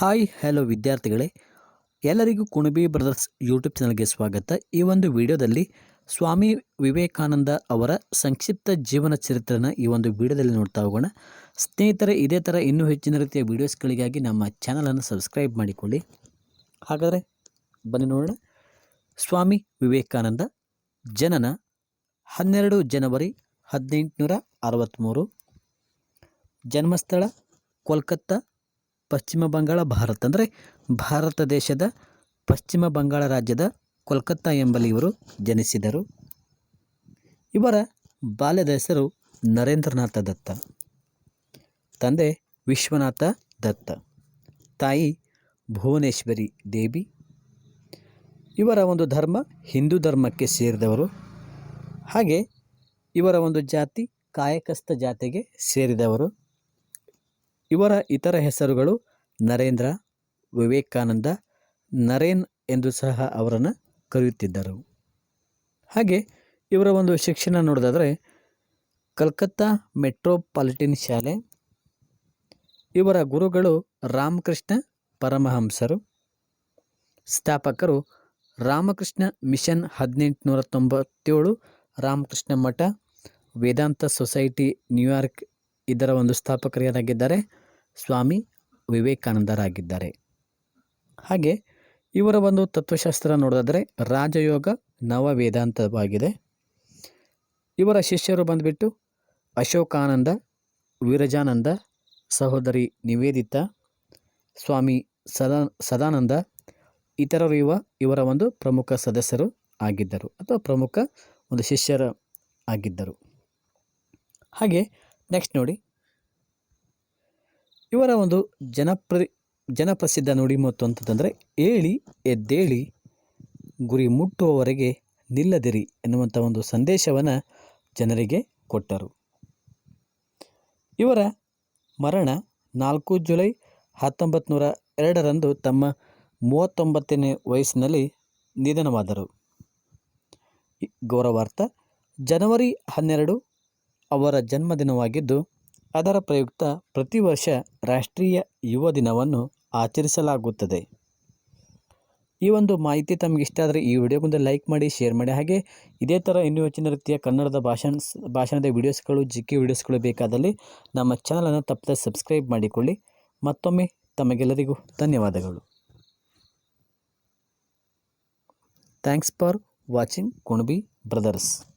Hi hello ವಿದ್ಯಾರ್ಥಿಗಳೇ. ಎಲ್ಲರಿಗೂ Kunbi brothers YouTube ಚಾನಲ್ಗೆ ಸ್ವಾಗತ. ಈ ಒಂದು ವಿಡಿಯೋದಲ್ಲಿ ಸ್ವಾಮಿ ವಿವೇಕಾನಂದ ಅವರ ಸಂಕ್ಷಿಪ್ತ ಜೀವನ ಚರಿತ್ರೆನ ಈ ಒಂದು ವಿಡಿಯೋದಲ್ಲಿ ನೋಡ್ತಾ ಹೋಗೋಣ. ಸ್ನೇಹಿತರೆ, ಇದೇ ಥರ ಇನ್ನೂ ಹೆಚ್ಚಿನ ರೀತಿಯ ವೀಡಿಯೋಸ್ಗಳಿಗಾಗಿ ನಮ್ಮ ಚಾನಲನ್ನು ಸಬ್ಸ್ಕ್ರೈಬ್ ಮಾಡಿಕೊಳ್ಳಿ. ಹಾಗಾದರೆ ಬನ್ನಿ ನೋಡೋಣ. ಸ್ವಾಮಿ ವಿವೇಕಾನಂದ ಜನನ ಹನ್ನೆರಡು ಜನವರಿ ಹದಿನೆಂಟುನೂರ ಅರವತ್ತ್ಮೂರು. ಜನ್ಮಸ್ಥಳ ಕೋಲ್ಕತ್ತಾ. ಪಶ್ಚಿಮ ಬಂಗಾಳ ಭಾರತ ಅಂದರೆ ಭಾರತ ದೇಶದ ಪಶ್ಚಿಮ ಬಂಗಾಳ ರಾಜ್ಯದ ಕೋಲ್ಕತ್ತಾ ಎಂಬಲ್ಲಿ ಇವರು ಜನಿಸಿದರು. ಇವರ ಬಾಲ್ಯದ ಹೆಸರು ನರೇಂದ್ರನಾಥ ದತ್ತ. ತಂದೆ ವಿಶ್ವನಾಥ ದತ್ತ. ತಾಯಿ ಭುವನೇಶ್ವರಿ ದೇವಿ. ಇವರ ಒಂದು ಧರ್ಮ ಹಿಂದೂ ಧರ್ಮಕ್ಕೆ ಸೇರಿದವರು. ಹಾಗೆ ಇವರ ಒಂದು ಜಾತಿ ಕಾಯಕಸ್ಥ ಜಾತಿಗೆ ಸೇರಿದವರು. ಇವರ ಇತರ ಹೆಸರುಗಳು ನರೇಂದ್ರ ವಿವೇಕಾನಂದ ನರೇನ್ ಎಂದು ಸಹ ಅವರನ್ನು ಕರೆಯುತ್ತಿದ್ದರು. ಹಾಗೆ ಇವರ ಒಂದು ಶಿಕ್ಷಣ ನೋಡೋದಾದರೆ ಕಲ್ಕತ್ತಾ ಮೆಟ್ರೋಪಾಲಿಟನ್ ಶಾಲೆ, ಇವರ ಗುರುಗಳು ರಾಮಕೃಷ್ಣ ಪರಮಹಂಸರು, ಸ್ಥಾಪಕರು ರಾಮಕೃಷ್ಣ ಮಿಷನ್ ಹದಿನೆಂಟುನೂರ ತೊಂಬತ್ತೇಳು ರಾಮಕೃಷ್ಣ ಮಠ, ವೇದಾಂತ ಸೊಸೈಟಿ ನ್ಯೂಯಾರ್ಕ್ ಇದರ ಒಂದು ಸ್ಥಾಪಕರು ಯಾರಾಗಿದ್ದಾರೆ ಸ್ವಾಮಿ ವಿವೇಕಾನಂದರಾಗಿದ್ದಾರೆ. ಹಾಗೆ ಇವರ ಒಂದು ತತ್ವಶಾಸ್ತ್ರ ನೋಡೋದಾದರೆ ರಾಜಯೋಗ ನವ ವೇದಾಂತವಾಗಿದೆ ಇವರ ಶಿಷ್ಯರು ಬಂದುಬಿಟ್ಟು ಅಶೋಕಾನಂದ, ವಿರಜಾನಂದ, ಸಹೋದರಿ ನಿವೇದಿತಾ, ಸ್ವಾಮಿ ಸದಾ ಸದಾನಂದ, ಇತರರು ಇವ ಇವರ ಒಂದು ಪ್ರಮುಖ ಸದಸ್ಯರು ಆಗಿದ್ದರು ಅಥವಾ ಪ್ರಮುಖ ಒಂದು ಶಿಷ್ಯರ ಆಗಿದ್ದರು. ಹಾಗೆ ನೆಕ್ಸ್ಟ್ ನೋಡಿ ಇವರ ಒಂದು ಜನಪ್ರಿ, ಜನಪ್ರಸಿದ್ಧ ನುಡಿಮತ್ತು ಅಂತಂದರೆ ಏಳಿ ಎದ್ದೇಳಿ, ಗುರಿ ಮುಟ್ಟುವವರೆಗೆ ನಿಲ್ಲದಿರಿ ಎನ್ನುವಂಥ ಒಂದು ಸಂದೇಶವನ್ನು ಜನರಿಗೆ ಕೊಟ್ಟರು. ಇವರ ಮರಣ ನಾಲ್ಕು ಜುಲೈ ಹತ್ತೊಂಬತ್ತು ನೂರ ಎರಡರಂದು ತಮ್ಮ ಮೂವತ್ತೊಂಬತ್ತನೇ ವಯಸ್ಸಿನಲ್ಲಿ ನಿಧನವಾದರು. ಗೌರವಾರ್ಥ, ಜನವರಿ ಹನ್ನೆರಡು ಅವರ ಜನ್ಮದಿನವಾಗಿದ್ದು ಅದರ ಪ್ರಯುಕ್ತ ಪ್ರತಿ ವರ್ಷ ರಾಷ್ಟ್ರೀಯ ಯುವ ದಿನವನ್ನು ಆಚರಿಸಲಾಗುತ್ತದೆ. ಈ ಒಂದು ಮಾಹಿತಿ ತಮಗೆ ಇಷ್ಟ ಆದರೆ ಈ ವಿಡಿಯೋಗೊಂದು ಲೈಕ್ ಮಾಡಿ, ಶೇರ್ ಮಾಡಿ. ಹಾಗೆ ಇದೇ ಥರ ಇನ್ನೂ ಹೆಚ್ಚಿನ ರೀತಿಯ ಕನ್ನಡದ ಭಾಷಣ, ಭಾಷಣದ ವಿಡಿಯೋಸ್ಗಳು ಜಿಕ್ಕಿ ವಿಡಿಯೋಸ್ಗಳು ಬೇಕಾದಲ್ಲಿ ನಮ್ಮ ಚಾನಲನ್ನು ತಪ್ಪದೆ ಸಬ್ಸ್ಕ್ರೈಬ್ ಮಾಡಿಕೊಳ್ಳಿ. ಮತ್ತೊಮ್ಮೆ ತಮಗೆಲ್ಲರಿಗೂ ಧನ್ಯವಾದಗಳು. Thanks for watching, Kunabi brothers.